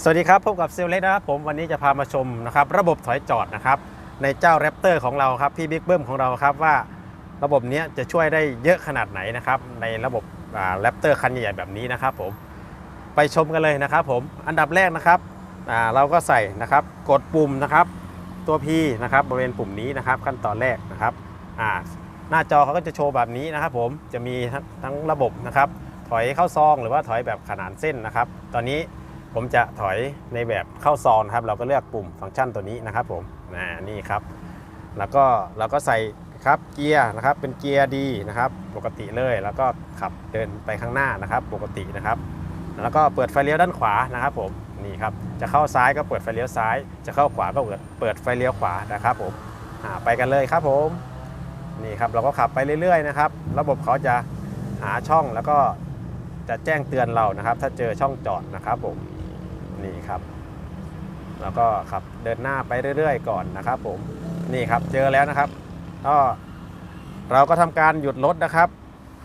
สวัสดีครับ พบกับเซลเล็กนะครับผมวันนี้จะพามาชมนะครับระบบถอยจอดนะครับในเจ้าแรปเตอร์ของเราครับพี่บิ๊กเบิ้มของเราครับว่าระบบนี้จะช่วยได้เยอะขนาดไหนนะครับในระบบแรปเตอร์คันใหญ่ๆแบบนี้นะครับผมไปชมกันเลยนะครับผมอันดับแรกนะครับเราก็ใส่นะครับกดปุ่มนะครับตัว P นะครับบริเวณปุ่มนี้นะครับขั้นตอนแรกนะครับหน้าจอเขาก็จะโชว์แบบนี้นะครับผมจะมีทั้งระบบนะครับถอยเข้าซองหรือว่าถอยแบบขนานเส้นนะครับ ตอนนี้ ผมจะถอยในแบบเข้าซองนครับ เราก็เลือกปุ่มฟังก์ชันตัวนี้นะครับผมนะนี่ครับ แล้วก็เราก็ใส่ครับเกียร์นะครับเป็นเกียร์ดีนะครับ ปกติเลยแล้วก็ขับเดินไปข้างหน้านะครับ ปกตินะครับ แล้วก็เปิดไฟเลี้ยวด้านขวานะครับผมนี่ครับจะเข้าซ้ายก็เปิดไฟเลี้ยวซ้าย จะเข้าขวาก็เปิดเปิดไฟเลี้ยวขวานะครับผมไปกันเลยครับผมนี่ครับเราก็ขับไปเรื่อยๆนะครับ ระบบเขาจะหาช่องแล้วก็จะแจ้งเตือนเรานะครับ ถ้าเจอช่องจอดนะครับผม นี่ครับ แล้วก็ขับเดินหน้าไปเรื่อยๆ ก่อนนะครับ ผมนี่ครับเจอแล้วนะครับก็เราก็ทำการหยุดรถนะครับ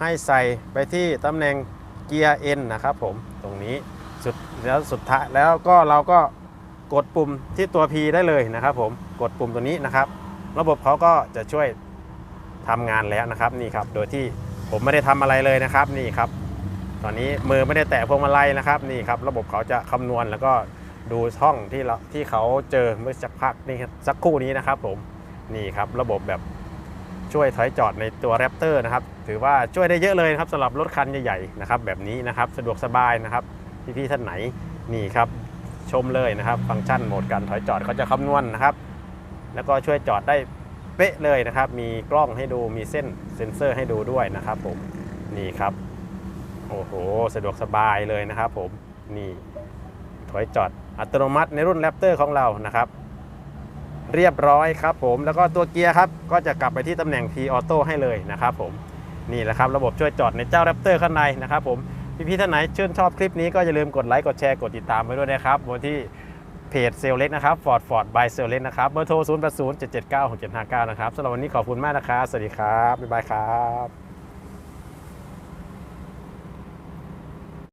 ให้ใส่ไปที่ตำแหน่งเกียร์ N นะครับ ผมตรงนี้สุดแล้วสุดท้ายแล้วก็เราก็กดปุ่มที่ตัว P ได้เลยนะครับ ผมกดปุ่มตัวนี้นะครับ ระบบเขาก็จะช่วยทำงานแล้วนะครับนี่ครับ โดยที่ผมไม่ได้ทำอะไรเลยนะครับนี่ครับ ตอนนี้มือไม่ได้แตะพวงมาลัยนะครับนี่ครับระบบเขาจะคำนวณแล้วก็ดูช่องที่เราที่เขาเจอเมื่อสักพักนี่สักครู่นี้นะครับผมนี่ครับระบบแบบช่วยถอยจอดในตัวแรปเตอร์นะครับถือว่าช่วยได้เยอะเลยครับสำหรับรถคันใหญ่ๆนะครับแบบนี้นะครับสะดวกสบายนะครับพี่ๆท่านไหนนี่ครับชมเลยนะครับฟังก์ชันโหมดการถอยจอดเขาจะคำนวณนะครับ แล้วก็ช่วยจอดได้เป๊ะเลยนะครับ มีกล้องให้ดูมีเส้นเซ็นเซอร์ให้ดูด้วยนะครับผมนี่ครับ โอ้โห สะดวกสบายเลยนะครับผม นี่ถอยจอดอัตโนมัติในรุ่นแรปเตอร์ของเรานะครับ เรียบร้อยครับผมแล้วก็ตัวเกียร์ครับก็จะกลับไปที่ตำแหน่ง P Auto ให้เลยนะครับผมนี่แหละครับระบบช่วยจอดในเจ้าแรปเตอร์ข้างในนะครับผมพี่ๆท่านไหนชื่นชอบคลิปนี้ก็อย่าลืมกดไลค์กดแชร์กดติดตามไปด้วยนะครับบนที่เพจเซลเล็กนะครับ Ford Ford by เซลเล็กนะครับเบอร์โทร 0 8 0 7 7 9 6 7 5 9 นะครับสำหรับวันนี้ขอบคุณมากนะครับ สวัสดีครับ บ๊ายบายครับ